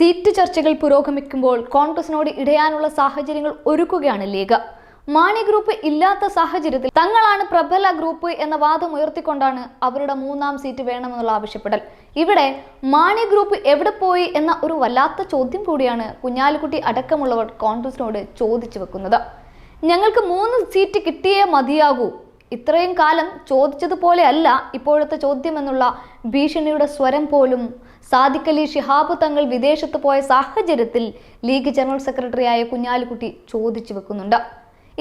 Seat ചർച്ചകൾ പുരോഗമിക്കുമ്പോൾ കോൺഗ്രസിനോട് ഇടയാനുള്ള സാഹചര്യങ്ങൾ ഒരുക്കുകയാണ് ലീഗ്. മാണി ഗ്രൂപ്പ് ഇല്ലാത്ത സാഹചര്യത്തിൽ തങ്ങളാണ് പ്രബല ഗ്രൂപ്പ് എന്ന വാദം ഉയർത്തിക്കൊണ്ടാണ് അവരുടെ മൂന്നാം സീറ്റ് വേണമെന്നുള്ള ആവശ്യപ്പെടൽ. ഇവിടെ മാണി ഗ്രൂപ്പ് എവിടെ പോയി എന്ന ഒരു വല്ലാത്ത ചോദ്യം കൂടിയാണ് കുഞ്ഞാലിക്കുട്ടി അടക്കമുള്ളവർ കോൺഗ്രസിനോട് ചോദിച്ചു വെക്കുന്നത്. ഞങ്ങൾക്ക് മൂന്ന് സീറ്റ് കിട്ടിയേ മതിയാകൂ. ഇത്രയും കാലം ചോദിച്ചതുപോലെ അല്ല ഇപ്പോഴത്തെ ചോദ്യം എന്നുള്ള ഭീഷണിയുടെ സ്വരം പോലും. സാദിഖലി ഷിഹാബ് തങ്ങൾ വിദേശത്ത് പോയ സാഹചര്യത്തിൽ ലീഗ് ജനറൽ സെക്രട്ടറിയായ കുഞ്ഞാലിക്കുട്ടി ചോദിച്ചു വെക്കുന്നുണ്ട്.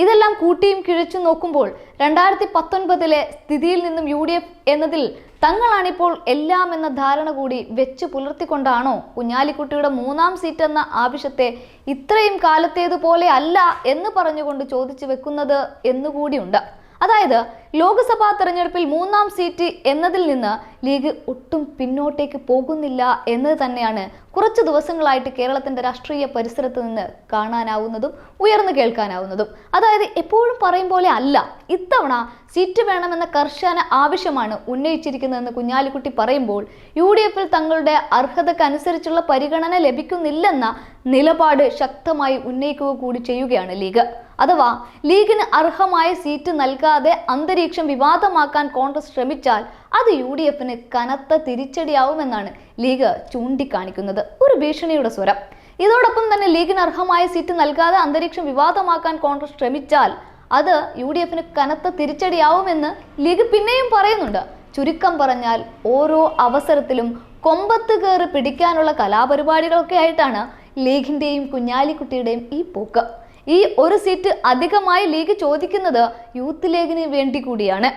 ഇതെല്ലാം കൂട്ടിയും കിഴിച്ചു നോക്കുമ്പോൾ രണ്ടായിരത്തി പത്തൊൻപതിലെ സ്ഥിതിയിൽ നിന്നും യു ഡി എഫ് എന്നതിൽ തങ്ങളാണിപ്പോൾ എല്ലാം എന്ന ധാരണ കൂടി വെച്ച് പുലർത്തിക്കൊണ്ടാണോ കുഞ്ഞാലിക്കുട്ടിയുടെ മൂന്നാം സീറ്റ് എന്ന ആവശ്യത്തെ ഇത്രയും കാലത്തേതുപോലെ അല്ല എന്ന് പറഞ്ഞുകൊണ്ട് ചോദിച്ചു വെക്കുന്നത് എന്നുകൂടിയുണ്ട്. അതായത് ലോക്സഭാ തെരഞ്ഞെടുപ്പിൽ മൂന്നാം സീറ്റ് എന്നതിൽ നിന്ന് ലീഗ് ഒട്ടും പിന്നോട്ടേക്ക് പോകുന്നില്ല എന്നത് തന്നെയാണ് കുറച്ച് ദിവസങ്ങളായിട്ട് കേരളത്തിന്റെ രാഷ്ട്രീയ പരിസരത്ത് നിന്ന് കാണാനാവുന്നതും ഉയർന്നു കേൾക്കാനാവുന്നതും. അതായത് എപ്പോഴും പറയും പോലെ അല്ല ഇത്തവണ സീറ്റ് വേണമെന്ന കർശന ആവശ്യമാണ് ഉന്നയിച്ചിരിക്കുന്നതെന്ന് കുഞ്ഞാലിക്കുട്ടി പറയുമ്പോൾ യു ഡി എഫിൽ തങ്ങളുടെ അർഹതക്കനുസരിച്ചുള്ള പരിഗണന ലഭിക്കുന്നില്ലെന്ന നിലപാട് ശക്തമായി ഉന്നയിക്കുക കൂടി ചെയ്യുകയാണ് ലീഗ്. അഥവാ ലീഗിന് അർഹമായ സീറ്റ് നൽകാതെ അന്തരീക്ഷം വിവാദമാക്കാൻ കോൺഗ്രസ് ശ്രമിച്ചാൽ അത് യു ഡി എഫിന് കനത്ത തിരിച്ചടിയാവുമെന്നാണ് ലീഗ് ചൂണ്ടിക്കാണിക്കുന്നത്. ഒരു ഭീഷണിയുടെ സ്വരം. ഇതോടൊപ്പം തന്നെ ലീഗിന് അർഹമായ സീറ്റ് നൽകാതെ അന്തരീക്ഷം വിവാദമാക്കാൻ കോൺഗ്രസ് ശ്രമിച്ചാൽ അത് യു ഡി എഫിന് കനത്ത തിരിച്ചടിയാവുമെന്ന് ലീഗ് പിന്നെയും പറയുന്നുണ്ട്. ചുരുക്കം പറഞ്ഞാൽ ഓരോ അവസരത്തിലും കൊമ്പത്ത് കയറി പിടിക്കാനുള്ള കലാപരിപാടികളൊക്കെ ആയിട്ടാണ് ലീഗിന്റെയും കുഞ്ഞാലിക്കുട്ടിയുടെയും ഈ പോക്ക്. ഈ ഒരു സീറ്റ് അധികമായി ലീഗ് ചോദിക്കുന്നത് യൂത്ത് ലീഗിന് വേണ്ടി കൂടിയാണ്.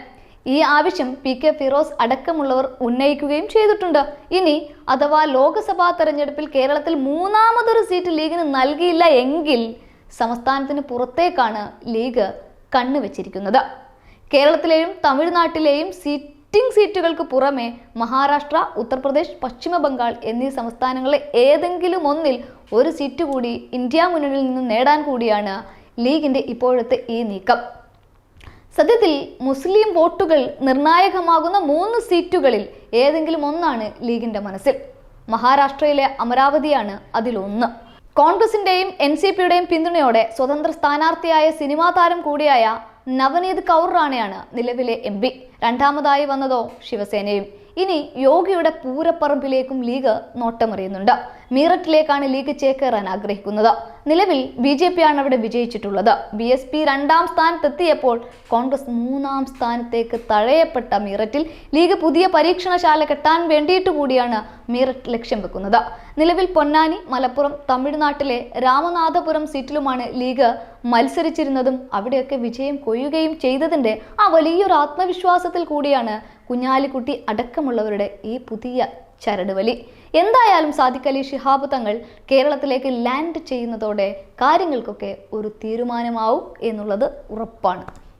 ഈ ആവശ്യം പി കെ ഫിറോസ് അടക്കമുള്ളവർ ഉന്നയിക്കുകയും ചെയ്തിട്ടുണ്ട്. ഇനി അഥവാ ലോക്സഭാ തെരഞ്ഞെടുപ്പിൽ കേരളത്തിൽ മൂന്നാമതൊരു സീറ്റ് ലീഗിന് നൽകിയില്ല എങ്കിൽ സംസ്ഥാനത്തിന് പുറത്തേക്കാണ് ലീഗ് കണ്ണുവെച്ചിരിക്കുന്നത്. കേരളത്തിലെയും തമിഴ്നാട്ടിലെയും സിറ്റിംഗ് സീറ്റുകൾക്ക് പുറമെ മഹാരാഷ്ട്ര ഉത്തർപ്രദേശ് പശ്ചിമ ബംഗാൾ എന്നീ സംസ്ഥാനങ്ങളെ ഏതെങ്കിലും ഒന്നിൽ ഒരു സീറ്റ് കൂടി ഇന്ത്യ മുന്നണിയിൽ നിന്ന് നേടാൻ കൂടിയാണ് ലീഗിന്റെ ഇപ്പോഴത്തെ ഈ നീക്കം. സത്യത്തിൽ മുസ്ലിം വോട്ടുകൾ നിർണായകമാകുന്ന മൂന്ന് സീറ്റുകളിൽ ഏതെങ്കിലും ഒന്നാണ് ലീഗിന്റെ മനസ്സിൽ. മഹാരാഷ്ട്രയിലെ അമരാവതിയാണ് അതിലൊന്ന്. കോൺഗ്രസിന്റെയും എൻ സി പിയുടെയും പിന്തുണയോടെ സ്വതന്ത്ര സ്ഥാനാർത്ഥിയായ സിനിമാ താരം കൂടിയായ നവനീത് കൗർ റാണയാണ് നിലവിലെ എം പി. രണ്ടാമതായി വന്നതോ ശിവസേനയും. ഇനി യോഗിയുടെ പൂരപ്പറമ്പിലേക്കും ലീഗ് നോട്ടമെറിയുന്നുണ്ട്. മീററ്റിലേക്കാണ് ലീഗ് ചേക്കേറാൻ ആഗ്രഹിക്കുന്നത്. നിലവിൽ ബി ജെ പിയാണ് അവിടെ വിജയിച്ചിട്ടുള്ളത്. ബി എസ് പി രണ്ടാം സ്ഥാനത്തെത്തിയപ്പോൾ കോൺഗ്രസ് മൂന്നാം സ്ഥാനത്തേക്ക് തഴയപ്പെട്ട മീററ്റിൽ ലീഗ് പുതിയ പരീക്ഷണശാല കെട്ടാൻ വേണ്ടിയിട്ട് കൂടിയാണ് മീററ്റ് ലക്ഷ്യം വെക്കുന്നത്. നിലവിൽ പൊന്നാനി മലപ്പുറം തമിഴ്നാട്ടിലെ രാമനാഥപുരം സീറ്റിലുമാണ് ലീഗ് മത്സരിച്ചിരുന്നതും അവിടെയൊക്കെ വിജയം കൊയ്യുകയും ചെയ്തതിന്റെ ആ വലിയൊരു ആത്മവിശ്വാസത്തിൽ കൂടിയാണ് കുഞ്ഞാലിക്കുട്ടി അടക്കമുള്ളവരുടെ ഈ പുതിയ ചരടുവലി. എന്തായാലും സാദിഖ് അലി ശിഹാബ് തങ്ങൾ കേരളത്തിലേക്ക് ലാൻഡ് ചെയ്യുന്നതോടെ കാര്യങ്ങൾക്കൊക്കെ ഒരു തീരുമാനമാവും എന്നുള്ളത് ഉറപ്പാണ്.